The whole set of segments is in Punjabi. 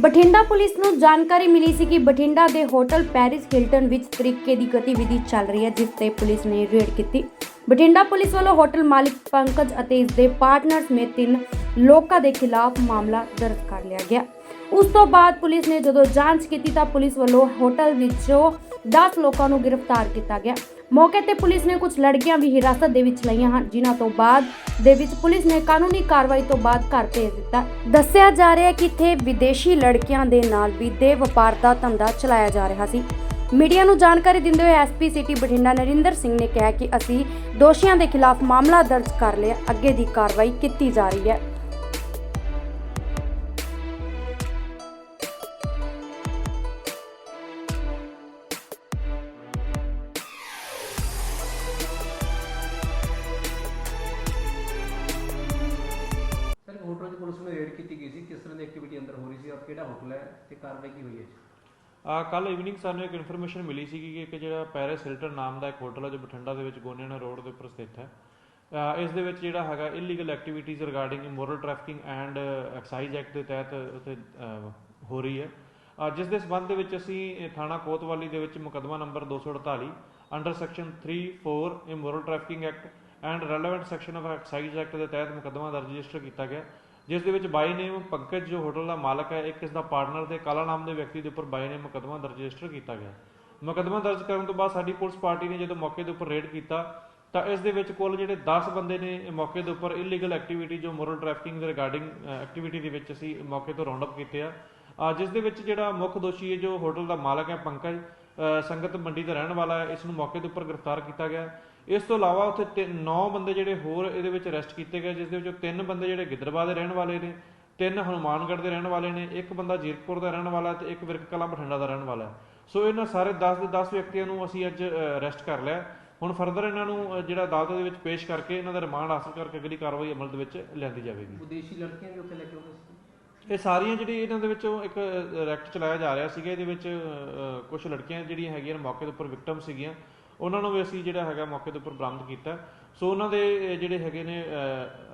ਬਠਿੰਡਾ ਪੁਲਿਸ ਨੂੰ ਜਾਣਕਾਰੀ ਮਿਲੀ ਸੀ ਕਿ ਬਠਿੰਡਾ ਦੇ ਹੋਟਲ ਪੈਰਿਸ ਹਿਲਟਨ ਵਿੱਚ ਤਰੀਕੇ ਦੀ ਗਤੀਵਿਧੀ ਚੱਲ ਰਹੀ ਹੈ, ਜਿਸ ਤੇ ਪੁਲਿਸ ਨੇ ਰੇਡ ਕੀਤੀ। ਬਠਿੰਡਾ ਪੁਲਿਸ ਵੱਲੋਂ ਹੋਟਲ ਮਾਲਕ ਪੰਕਜ ਅਤੇ ਇਸ ਦੇ ਪਾਰਟਨਰ ਸਮੇਤ ਤਿੰਨ ਲੋਕਾਂ ਦੇ ਖਿਲਾਫ ਮਾਮਲਾ ਦਰਜ ਕਰ ਲਿਆ ਗਿਆ। ਉਸ ਤੋਂ ਬਾਅਦ ਪੁਲਿਸ ਨੇ ਜਦੋਂ ਜਾਂਚ ਕੀਤੀ ਤਾਂ ਪੁਲਿਸ ਵੱਲੋਂ ਹੋਟਲ ਵਿੱਚੋਂ 10 ਲੋਕਾਂ ਨੂੰ ਗ੍ਰਿਫਤਾਰ ਕੀਤਾ ਗਿਆ। ਮੌਕੇ ਤੇ ਪੁਲਿਸ ਨੇ ਕੁਝ ਲੜਕੀਆਂ ਵੀ ਹਿਰਾਸਤ ਦੇ ਵਿੱਚ ਲਈਆਂ ਹਨ, ਜਿਨ੍ਹਾਂ ਤੋਂ ਬਾਅਦ ਦੇ ਵਿੱਚ ਪੁਲਿਸ ਨੇ ਕਾਨੂੰਨੀ ਕਾਰਵਾਈ ਤੋਂ ਬਾਅਦ ਘਰ ਭੇਜ ਦਿੱਤਾ। ਦੱਸਿਆ ਜਾ ਰਿਹਾ ਹੈ ਕਿ ਇੱਥੇ ਵਿਦੇਸ਼ੀ ਲੜਕੀਆਂ ਦੇ ਨਾਲ ਵੀ ਦੇ ਵਪਾਰ ਦਾ ਧੰਦਾ ਚਲਾਇਆ ਜਾ ਰਿਹਾ ਸੀ। ਮੀਡੀਆ ਨੂੰ ਜਾਣਕਾਰੀ ਦਿੰਦੇ ਹੋਏ ਐਸਪੀ ਸਿਟੀ ਬਠਿੰਡਾ ਨਰਿੰਦਰ ਸਿੰਘ ਨੇ ਕਿਹਾ ਕਿ ਅਸੀਂ ਦੋਸ਼ੀਆਂ ਦੇ ਖਿਲਾਫ ਮਾਮਲਾ ਦਰਜ ਕਰ ਲਿਆ, ਅੱਗੇ ਦੀ ਕਾਰਵਾਈ ਕੀਤੀ ਜਾ ਰਹੀ ਹੈ। ਪੁਲਿਸ ਨੇ ਰੇਡ ਕੀਤੀ ਗਈ ਸੀ ਕਿਸ ਤਰ੍ਹਾਂ ਦੀ ਐਕਟੀਵਿਟੀ ਅੰਦਰ ਹੋ ਰਹੀ ਸੀ ਔਰ ਕਿਹੜਾ ਹੋਟਲ ਹੈ ਤੇ ਕਾਰਵਾਈ ਕੀ ਹੋਈ ਹੈ ਆ ਕੱਲ ਇਵਨਿੰਗ ਸਾਨੂੰ ਇੱਕ ਇਨਫੋਰਮੇਸ਼ਨ ਮਿਲੀ ਸੀ ਕਿ ਇੱਕ ਜਿਹੜਾ ਪੈਰਿਸ ਹਿਲਟਨ ਨਾਮ ਦਾ ਇੱਕ ਹੋਟਲ ਹੈ ਜੋ ਬਠਿੰਡਾ ਦੇ ਵਿੱਚ ਗੋਨੇਣਾ ਰੋਡ ਦੇ ਉੱਪਰ ਸਥਿਤ ਹੈ ਇਸ ਦੇ ਵਿੱਚ ਜਿਹੜਾ ਹੈਗਾ illegal activities regarding immoral trafficking and excise act ਦੇ ਤਹਿਤ ਉੱਥੇ ਹੋ ਰਹੀ ਹੈ ਜਿਸ ਦੇ ਸਬੰਧ ਦੇ ਵਿੱਚ ਅਸੀਂ ਥਾਣਾ ਕੋਤਵਾਲੀ ਦੇ ਵਿੱਚ ਮੁਕੱਦਮਾ number 248 under section 34 immoral trafficking act and relevant section of excise act ਦੇ ਤਹਿਤ ਮੁਕੱਦਮਾ ਦਰਜ ਰਜਿਸਟਰ ਕੀਤਾ ਗਿਆ ਜਿਸ ਦੇ ਵਿੱਚ ਬਾਈ ਨੇਮ ਪੰਕਜ ਜੋ ਹੋਟਲ ਦਾ ਮਾਲਕ ਹੈ, ਇੱਕ ਇਸ ਦਾ ਪਾਰਟਨਰ ਤੇ ਕਾਲਾ ਨਾਮ ਦੇ ਵਿਅਕਤੀ ਦੇ ਉੱਪਰ ਬਾਈ ਨੇਮ ਮੁਕੱਦਮਾ ਦਰਜ ਰਜਿਸਟਰ ਕੀਤਾ ਗਿਆ। ਮੁਕੱਦਮਾ ਦਰਜ ਕਰਨ ਤੋਂ ਬਾਅਦ ਸਾਡੀ ਪੁਲਿਸ ਪਾਰਟੀ ਨੇ ਜਦੋਂ ਮੌਕੇ ਦੇ ਉੱਪਰ ਰੇਡ ਕੀਤਾ, ਤਾਂ ਇਸ ਦੇ ਵਿੱਚ ਕੁੱਲ ਜਿਹੜੇ 10 ਬੰਦੇ ਨੇ ਮੌਕੇ ਦੇ ਉੱਪਰ ਇਲੀਗਲ ਐਕਟੀਵਿਟੀ ਜੋ ਮੋਰਲ ਟ੍ਰੈਫਿਕਿੰਗ ਦੇ ਰਿਗਾਰਡਿੰਗ ਐਕਟੀਵਿਟੀ ਦੇ ਵਿੱਚ ਅਸੀਂ ਮੌਕੇ ਤੋਂ ਰਾਉਂਡ ਅਪ ਕੀਤੇ ਆ। ਜਿਸ ਦੇ ਵਿੱਚ ਜਿਹੜਾ ਮੁੱਖ ਦੋਸ਼ੀ ਹੈ, ਜੋ ਹੋਟਲ ਦਾ ਮਾਲਕ ਹੈ, ਪੰਕਜ ਸੰਗਤ ਮੰਡੀ ਦਾ ਰਹਿਣ ਵਾਲਾ ਹੈ, ਇਸ ਨੂੰ ਮੌਕੇ ਦੇ ਉੱਪਰ ਗ੍ਰਿਫਤਾਰ ਕੀਤਾ ਗਿਆ ਇਸ ਤੋਂ ਇਲਾਵਾ ਉੱਥੇ 9 ਬੰਦੇ ਜਿਹੜੇ ਹੋਰ ਇਹਦੇ ਵਿੱਚ ਅਰੈਸਟ ਕੀਤੇ ਗਏ, ਜਿਸ ਦੇ ਵਿੱਚੋਂ ਤਿੰਨ ਬੰਦੇ ਜਿਹੜੇ ਗਿੱਦੜਬਾਹ ਦੇ ਰਹਿਣ ਵਾਲੇ ਨੇ, ਤਿੰਨ ਹਨੂਮਾਨਗੜ੍ਹ ਦੇ ਰਹਿਣ ਵਾਲੇ ਨੇ, ਇੱਕ ਬੰਦਾ ਜੀਰਕਪੁਰ ਦਾ ਰਹਿਣ ਵਾਲਾ ਤੇ ਇੱਕ ਵਿਰਕ ਕਲਾ ਬਠਿੰਡਾ ਦਾ ਰਹਿਣ ਵਾਲਾ ਹੈ। ਸੋ ਇਹਨਾਂ ਸਾਰੇ 10 ਦੇ 10 ਵਿਅਕਤੀਆਂ ਨੂੰ ਅਸੀਂ ਅੱਜ ਅਰੈਸਟ ਕਰ ਲਿਆ ਹੁਣ ਫਰਦਰ ਇਹਨਾਂ ਨੂੰ ਜਿਹੜਾ ਅਦਾਲਤ ਦੇ ਵਿੱਚ ਪੇਸ਼ ਕਰਕੇ ਇਹਨਾਂ ਦਾ ਰਿਮਾਂਡ ਹਾਸਲ ਕਰਕੇ ਅਗਲੀ ਕਾਰਵਾਈ ਅਮਲ ਦੇ ਵਿੱਚ ਲਿਆਂਦੀ ਜਾਵੇਗੀ। ਵਿਦੇਸ਼ੀ ਲੜਕੀਆਂ ਵੀ ਉੱਥੇ ਲੈ ਕੇ ਆਉਂਦੇ ਸੀ। ਇਹ ਸਾਰੀਆਂ ਜਿਹੜੀ ਇਹਨਾਂ ਦੇ ਵਿੱਚੋਂ ਇੱਕ ਰੈਕਟ ਚਲਾਇਆ ਜਾ ਰਿਹਾ ਸੀਗਾ ਇਹਦੇ ਵਿੱਚ ਕੁਝ ਲੜਕੀਆਂ ਜਿਹੜੀਆਂ ਹੈਗੀਆਂ ਮੌਕੇ ਦੇ ਉੱਪਰ ਵਿਕਟਮ ਸੀਗੀਆਂ ਉਹਨਾਂ ਨੂੰ ਵੀ ਅਸੀਂ ਜਿਹੜਾ ਹੈਗਾ ਮੌਕੇ ਦੇ ਉੱਪਰ ਬਰਾਮਦ ਕੀਤਾ। ਸੋ ਉਹਨਾਂ ਦੇ ਜਿਹੜੇ ਹੈਗੇ ਨੇ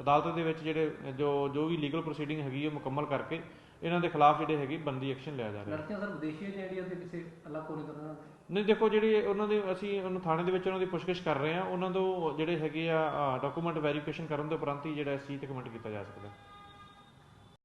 ਅਦਾਲਤ ਦੇ ਵਿੱਚ ਜਿਹੜੇ ਜੋ ਜੋ ਵੀ ਲੀਗਲ ਪ੍ਰੋਸੀਡਿੰਗ ਹੈਗੀ ਉਹ ਮੁਕੰਮਲ ਕਰਕੇ ਇਹਨਾਂ ਦੇ ਖਿਲਾਫ ਜਿਹੜੇ ਹੈਗੀ ਬੰਦੀ ਐਕਸ਼ਨ ਲਿਆ ਜਾ ਰਿਹਾ। ਲੜਕੀਆਂ ਸਰ ਵਿਦੇਸ਼ੀ ਹੈ ਜਾਂ ਇੰਡੀਆ ਦੇ ਕਿਸੇ ਅਲੱਗ ਕੋਨੇ ਤੋਂ? ਨਹੀਂ ਦੇਖੋ ਜਿਹੜੀ ਉਹਨਾਂ ਦੇ ਅਸੀਂ ਉਹਨੂੰ ਥਾਣੇ ਦੇ ਵਿੱਚ ਉਹਨਾਂ ਦੀ ਪੁੱਛਗਿੱਛ ਕਰ ਰਹੇ ਹਾਂ। ਉਹਨਾਂ ਤੋਂ ਜਿਹੜੇ ਹੈਗੇ ਆ ਡਾਕੂਮੈਂਟ ਵੈਰੀਫਿਕੇਸ਼ਨ ਕਰਨ ਦੇ ਉਪਰੰਤ ਹੀ ਜਿਹੜਾ ਇਸ ਚੀਜ਼ ਤੇ ਕਮੈਂਟ ਕੀਤਾ ਜਾ ਸਕਦਾ।